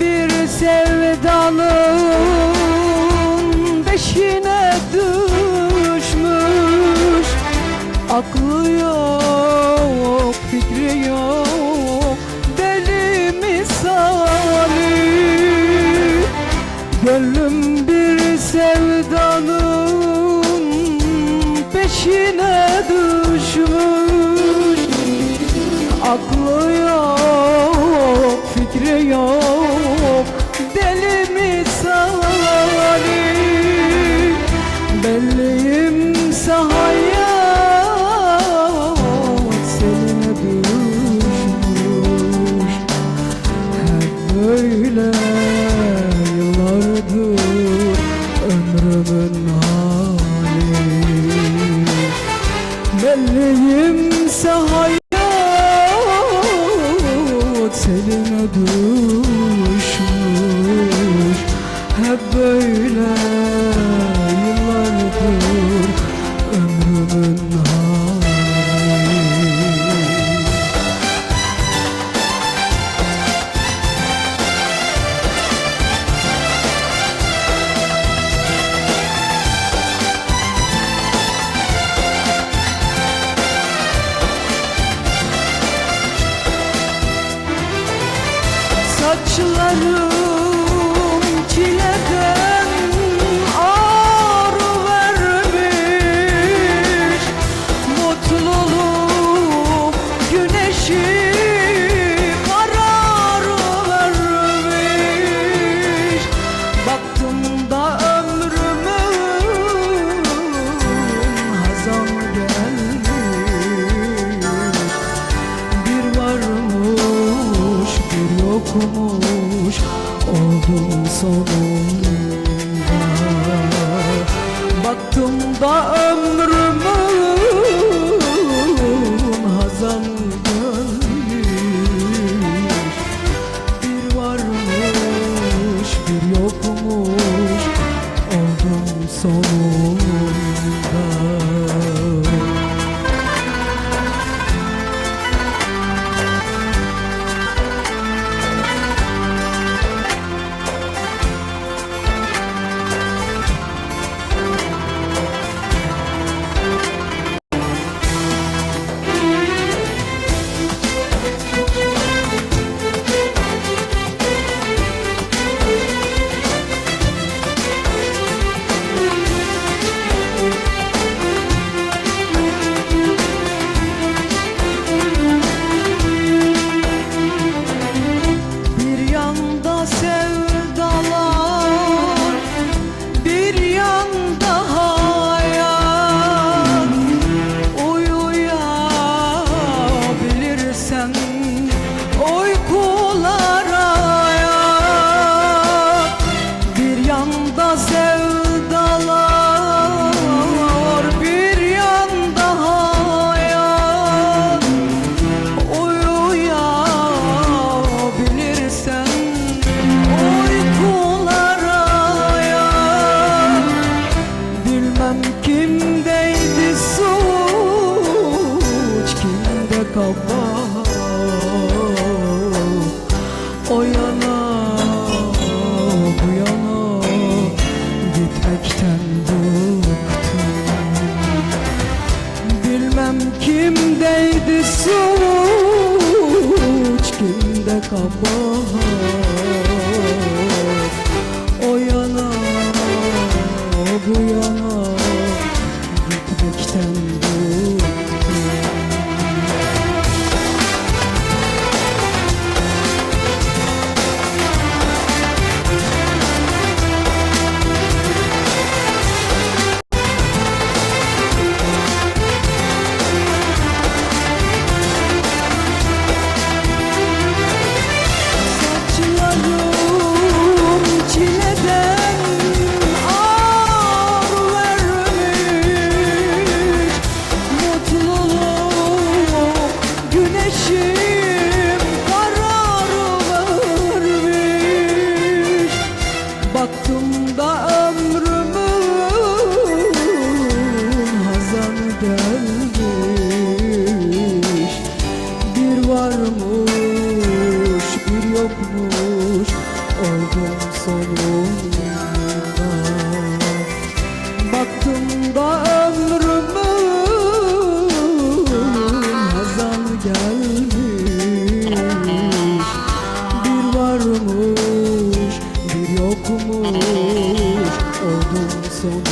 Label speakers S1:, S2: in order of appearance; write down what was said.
S1: bir sevdalığın peşine düşmüş. Aklı yok, fikri yok. Benliğimse hayat seline düşmüş. Hep böyle yıllardır ömrümün hali. Benliğimse hayat seline düşmüş. Hep böyle saçlarım okumuş oldum sonunda. yürekten bıktım. Bilmem kimdeydi suç kimde kabahat so no.